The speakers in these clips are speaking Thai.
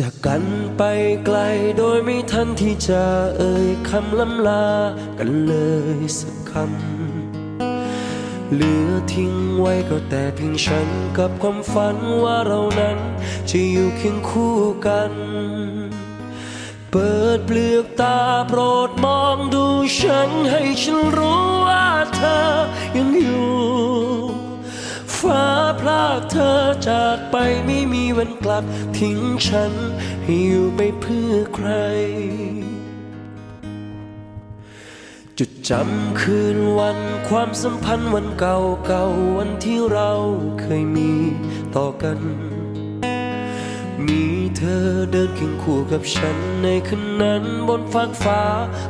จากกันไปไกลโดยไม่ทันที่จะเอ่ยคำล้ำลากันเลยสักคำ เหลือทิ้งไว้ก็แต่เพียงฉันกับความฝันว่าเรานั้นจะอยู่เคียงคู่กัน เปิดเปลือกตาโปรดมองดูฉันให้ฉันรู้ว่าเธอากเธอจากไปไม่มีวันกลับ ทิ้งฉันให้อยู่ไปเพื่อใคร จุดจำคืนวันความสัมพันธ์วันเก่าเก่าวันที่เราเคยมีต่อกัน มีเธอเดินเคียงคู่กับฉันในคืนนั้นบนฟากฟ้า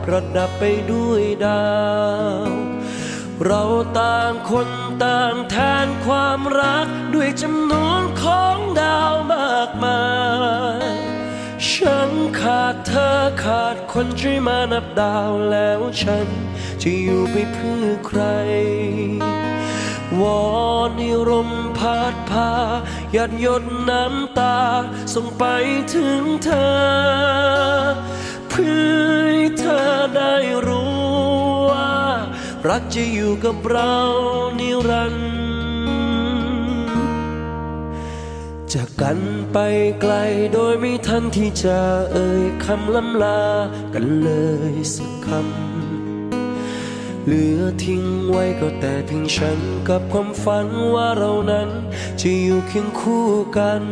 ประดับไปด้วยดาว เราต่างคนต่างแทนความรักด้วยจำนวนของดาวมากมาย ฉันขาดเธอขาดคนช่วยมานับดาวแล้วฉันจะอยู่ไปเพื่อใคร วอนให้ลมพัดพาหยาดหยดน้ำตา ส่งไปถึงเธอ เพื่อ รักจะอยู่กับเรานิรันดร์จากกันไปไกลโดยไม่ทันที่จะเอ่ยคำล้ำลากันเลยสักคำ เหลือทิ้งไว้ก็แต่เพียงฉันกับความฝันว่าเรานั้นจะอยู่เคียงคู่กัน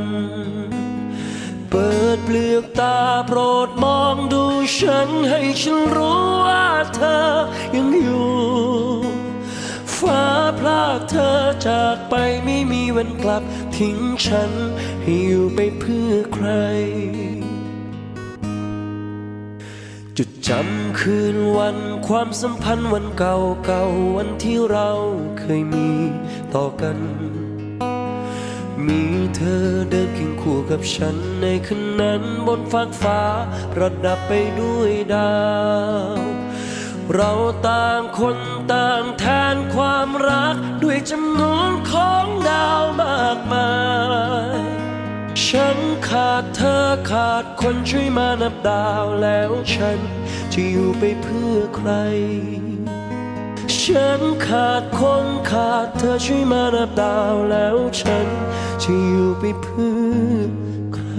เปิดเปลือกตาโปรดมองดูฉันให้ฉันรู้ว่าเธอยังอยู่ากเธอจากไปไม่มีวันกลับ ทิ้งฉันให้อยู่ไปเพื่อใคร จุดจำคืนวันความสัมพันธ์วันเก่าเก่าวันที่เราเคยมีต่อกัน มีเธอเดินเคียงคู่กับฉันในคืนนั้นบนฟากฟ้าประดับไปด้วยดาวเราต่างคนต่างแทนความรัก จำนวนของดาวมากมาย ฉันขาดเธอขาดคนช่วยมานับดาวแล้วฉันจะอยู่ไปเพื่อใคร ฉันขาดคนขาดเธอช่วยมานับดาวแล้วฉันจะอยู่ไปเพื่อใคร